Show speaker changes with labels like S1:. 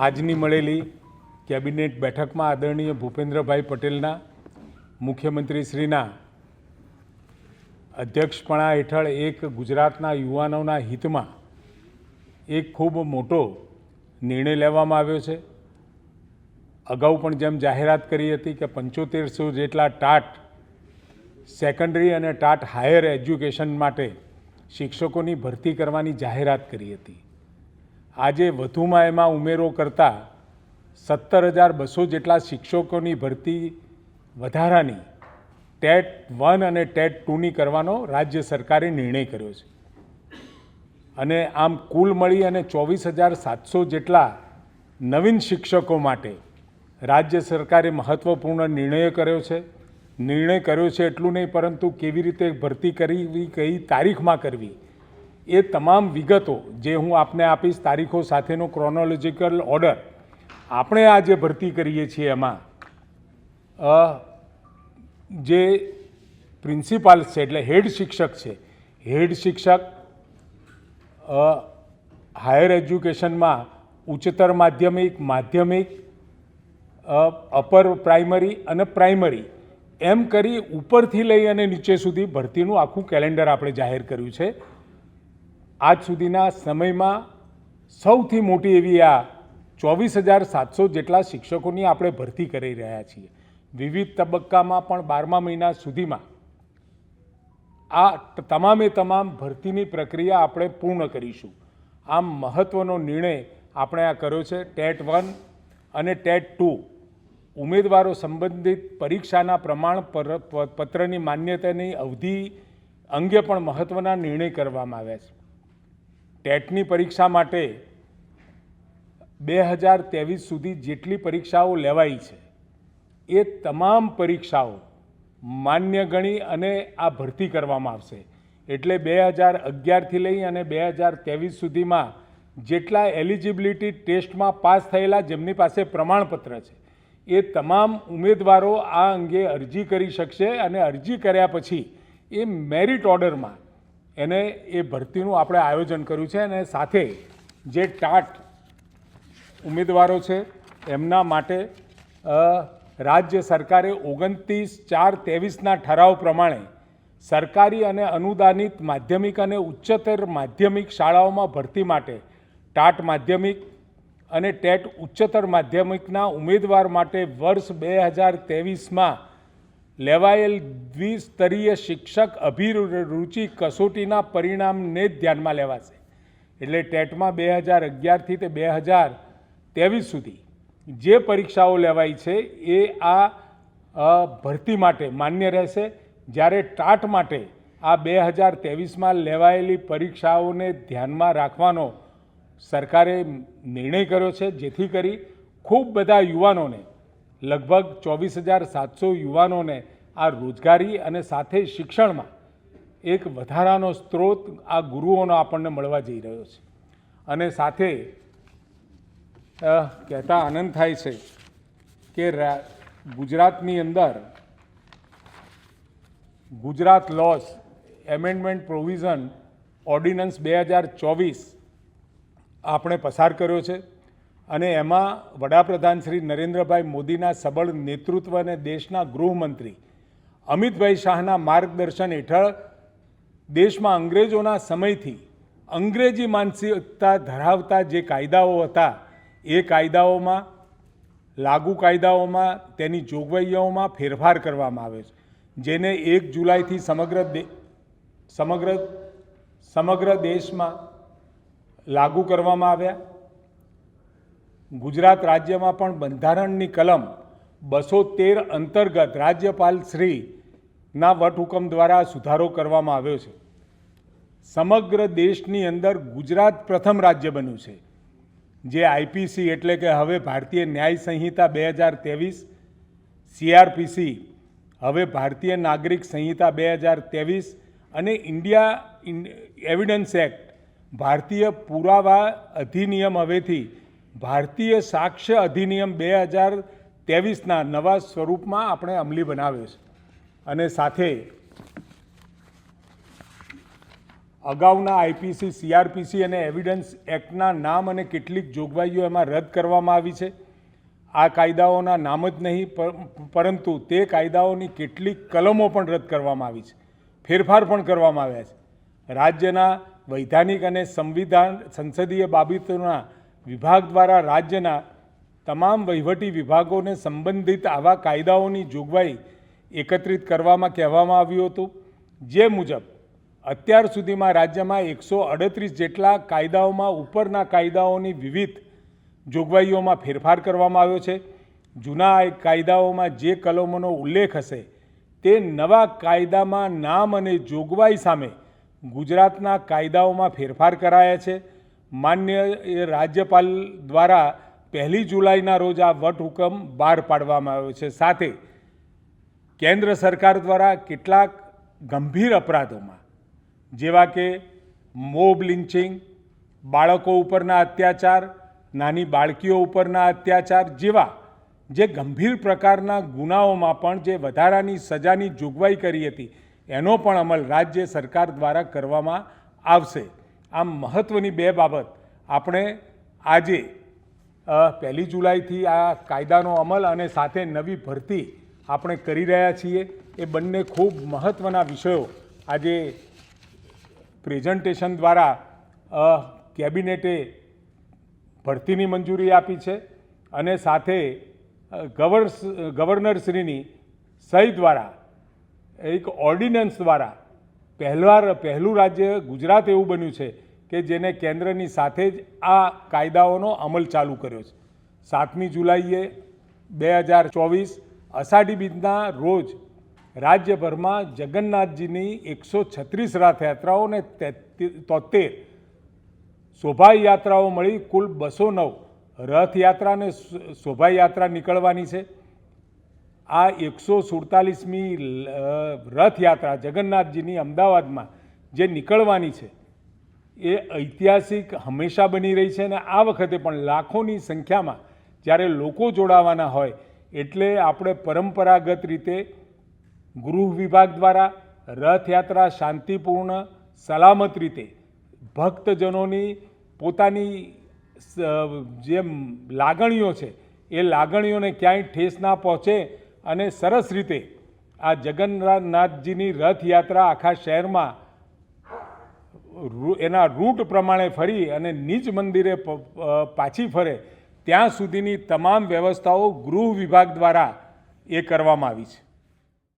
S1: આજની મળેલી કેબિનેટ બેઠકમાં આદરણીય ભૂપેન્દ્રભાઈ પટેલના, મુખ્યમંત્રીશ્રીના અધ્યક્ષપણા હેઠળ એક ગુજરાતના યુવાનોના હિતમાં એક ખૂબ મોટો નિર્ણય લેવામાં આવ્યો છે. અગાઉ પણ જેમ જાહેરાત કરી હતી કે પંચોતેરસો જેટલા ટાટ સેકન્ડરી અને ટાટ હાયર એજ્યુકેશન માટે શિક્ષકોની ભરતી કરવાની જાહેરાત કરી હતી. આજે વધુમાં એમાં ઉમેરો કરતાં સત્તર હજાર બસો જેટલા શિક્ષકોની ભરતી વધારાની ટેટ વન અને ટેટ ટુની કરવાનો રાજ્ય સરકારે નિર્ણય કર્યો છે. અને આમ કુલ મળી અને ચોવીસ હજાર સાતસો જેટલા નવીન શિક્ષકો માટે રાજ્ય સરકારે મહત્ત્વપૂર્ણ નિર્ણય કર્યો છે. નિર્ણય કર્યો છે એટલું નહીં, પરંતુ કેવી રીતે ભરતી કરવી, કઈ તારીખમાં કરવી એ તમામ વિગતો જે હું આપને આપીશ તારીખો સાથેનો ક્રોનોલોજીકલ ઓર્ડર આપણે આ જે ભરતી કરીએ છીએ એમાં જે પ્રિન્સિપાલ છે, એટલે હેડ શિક્ષક છે હેડ શિક્ષક હાયર એજ્યુકેશનમાં ઉચ્ચતર માધ્યમિક માધ્યમિક અપર પ્રાઇમરી અને પ્રાઇમરી એમ કરી ઉપરથી લઈ અને નીચે સુધી ભરતીનું આખું કેલેન્ડર આપણે જાહેર કર્યું છે. આજ સુધીના સમયમાં સૌથી મોટી એવી આ ચોવીસ હજાર સાતસો જેટલા શિક્ષકોની આપણે ભરતી કરી રહ્યા છીએ. વિવિધ તબક્કામાં પણ બારમા મહિના સુધીમાં આ તમામે તમામ ભરતીની પ્રક્રિયા આપણે પૂર્ણ કરીશું. આમ મહત્ત્વનો નિર્ણય આપણે આ કર્યો છે ટેટ વન અને ટેટ ટુ. ઉમેદવારો સંબંધિત પરીક્ષાના પ્રમાણ પર- પત્રની માન્યતાની અવધિ અંગે પણ મહત્ત્વના નિર્ણય કરવામાં આવ્યા છે. ટેટની પરીક્ષા માટે બે હજાર ત્રેવીસ સુધી જેટલી પરીક્ષાઓ લેવાઈ છે, એ તમામ પરીક્ષાઓ માન્ય ગણી અને આ ભરતી કરવામાં આવશે. એટલે બે હજાર અગિયારથી લઈ અને બે હજાર ત્રેવીસ સુધીમાં જેટલા એલિજિબિલિટી ટેસ્ટમાં પાસ થયેલા જેમની પાસે પ્રમાણપત્ર છે, એ તમામ ઉમેદવારો આ અંગે અરજી કરી શકશે અને અરજી કર્યા પછી એ મેરિટ ઓર્ડરમાં એને એ ભરતીનું આપણે આયોજન કર્યું છે અને સાથે જે ટાટ ઉમેદવારો છે, એમના માટે રાજ્ય સરકારે ઓગણત્રીસ ચાર ત્રેવીસના ઠરાવ પ્રમાણે સરકારી અને અનુદાનિત માધ્યમિક અને ઉચ્ચતર માધ્યમિક શાળાઓમાં ભરતી માટે ટાટ માધ્યમિક અને ટેટ ઉચ્ચતર માધ્યમિકના ઉમેદવાર માટે વર્ષ બે હજાર ત્રેવીસમાં લેવાયેલ દ્વિસ્તરીય શિક્ષક અભિરુચિ કસોટીના પરિણામને જ ધ્યાનમાં લેવાશે. એટલે ટેટમાં બે હજાર અગિયારથી તે બે હજાર ત્રેવીસ સુધી જે પરીક્ષાઓ લેવાઈ છે એ આ ભરતી માટે માન્ય રહેશે. જ્યારે ટાટ માટે આ બે હજાર ત્રેવીસમાં લેવાયેલી પરીક્ષાઓને ધ્યાનમાં રાખવાનો સરકારે નિર્ણય કર્યો છે, જેથી કરી ખૂબ બધા યુવાનોને, લગભગ ચોવીસ હજાર સાતસો યુવાનોને આ રોજગારી અને સાથે શિક્ષણમાં એક વધારાનો સ્ત્રોત આ ગુરુઓનો આપણને મળવા જઈ રહ્યો છે. અને સાથે કહેતા આનંદ થાય છે કે ગુજરાતની અંદર Gujarat laws amendment provision ordinance બે હજાર ચોવીસ આપણે પસાર કર્યો છે અને એમાં વડાપ્રધાન શ્રી નરેન્દ્રભાઈ મોદીના સબળ નેતૃત્વ અને દેશના ગૃહમંત્રી અમિતભાઈ શાહના માર્ગદર્શન હેઠળ દેશમાં અંગ્રેજોના સમયથી અંગ્રેજી માનસિકતા ધરાવતા જે કાયદાઓ હતા, એ કાયદાઓમાં, લાગુ કાયદાઓમાં, તેની જોગવાઈઓમાં ફેરફાર કરવામાં આવે છે. જેને એક જુલાઈથી સમગ્ર દે, સમગ્ર સમગ્ર દેશમાં લાગુ કરવામાં આવ્યા. ગુજરાત રાજ્યમાં પણ બંધારણની કલમ બસો તેર અંતર્ગત રાજ્યપાલ શ્રીના વટહુકમ દ્વારા સુધારો કરવામાં આવ્યો છે. સમગ્ર દેશની અંદર ગુજરાત પ્રથમ રાજ્ય બન્યું છે. જે આઈપીસી એટલે કે હવે ભારતીય ન્યાય સંહિતા બે હજાર ત્રેવીસ, સીઆરપીસી હવે ભારતીય નાગરિક સંહિતા બે હજાર ત્રેવીસ અને ઇન્ડિયા એવિડન્સ એક્ટ ભારતીય પુરાવા અધિનિયમ હવેથી ભારતીય સાક્ષ્ય અધિનિયમ બે હજાર ત્રેવીસના નવા સ્વરૂપમાં આપણે અમલી બનાવ્યો છે અને સાથે અગાઉના આઈપીસી, સીઆરપીસી અને એવિડન્સ એક્ટના નામ અને કેટલીક જોગવાઈઓ એમાં રદ કરવામાં આવી છે. આ કાયદાઓના નામ જ નહીં પરંતુ તે કાયદાઓની કેટલીક કલમો પણ રદ કરવામાં આવી છે. ફેરફાર પણ કરવામાં આવ્યા છે. રાજ્યના વૈધાનિક અને સંવિધાન સંસદીય બાબતોના વિભાગ દ્વારા રાજ્યના તમામ વહીવટી વિભાગોને સંબંધિત આવા કાયદાઓની જોગવાઈ એકત્રિત કરવામાં કહેવામાં આવ્યું હતું. જે મુજબ, અત્યાર સુધીમાં રાજ્યમાં એકસો અડત્રીસ જેટલા કાયદાઓમાં ઉપરના કાયદાઓની વિવિધ જોગવાઈઓમાં ફેરફાર કરવામાં આવ્યો છે. જૂના કાયદાઓમાં જે કલમોનો ઉલ્લેખ હશે, તે નવા કાયદામાં નામ અને જોગવાઈ સામે ગુજરાતના કાયદાઓમાં ફેરફાર કરાયા છે. માન્ય રાજ્યપાલ દ્વારા પહેલી જુલાઈના રોજ આ વટહુકમ બહાર પાડવામાં આવ્યો છે. સાથે કેન્દ્ર સરકાર દ્વારા કેટલાક ગંભીર અપરાધોમાં, જેવા કે મોબ લિન્ચિંગ બાળકો ઉપરના અત્યાચાર, નાની બાળકીઓ ઉપરના અત્યાચાર જેવા જે ગંભીર પ્રકારના ગુનાઓમાં પણ જે વધારાની સજાની જોગવાઈ કરી હતી, એનો પણ અમલ રાજ્ય સરકાર દ્વારા કરવામાં આવશે. આમ મહત્ત્વની બે બાબત આપણે આજે પહેલી જુલાઈથી આ કાયદાનો અમલ અને સાથે નવી ભરતી આપણે કરી રહ્યા છીએ. એ બંને ખૂબ મહત્ત્વના વિષયો આજે પ્રેઝન્ટેશન દ્વારા કેબિનેટે ભરતીની મંજૂરી આપી છે અને સાથે ગવર્સ, ગવર્નરશ્રીની સહી દ્વારા, એક ઓર્ડિનન્સ દ્વારા પહેલવાર, પહેલું રાજ્ય ગુજરાત એવું બન્યું છે કે જેને કેન્દ્રની સાથે જ આ કાયદાઓનો અમલ ચાલુ કર્યો છે. સાતમી જુલાઈએ બે હજાર ચોવીસ અષાઢી બીજના રોજ રાજ્યભરમાં જગન્નાથજીની એકસો છત્રીસ રથયાત્રાઓ અને તોતેર શોભાયાત્રાઓ મળી કુલ બસો નવ રથયાત્રા અને શોભાયાત્રા નીકળવાની છે. આ એકસો સુડતાલીસમી રથયાત્રા જગન્નાથજીની અમદાવાદમાં જે નીકળવાની છે એ ઐતિહાસિક હંમેશા બની રહી છે અને આ વખતે પણ લાખોની સંખ્યામાં જ્યારે લોકો જોડાવાના હોય એટલે આપણે પરંપરાગત રીતે ગૃહ વિભાગ દ્વારા રથયાત્રા શાંતિપૂર્ણ, સલામત રીતે ભક્તજનોની પોતાની જે લાગણીઓ છે, એ લાગણીઓને ક્યાંય ઠેસ ના પહોંચે અને સરસ રીતે આ જગન્નાથજીની રથયાત્રા આખા શહેરમાં એના રૂટ પ્રમાણે ફરી અને નિજ મંદિરે પાછી ફરે, ત્યાં સુધીની તમામ વ્યવસ્થાઓ ગૃહ વિભાગ દ્વારા એ કરવામાં આવી છે.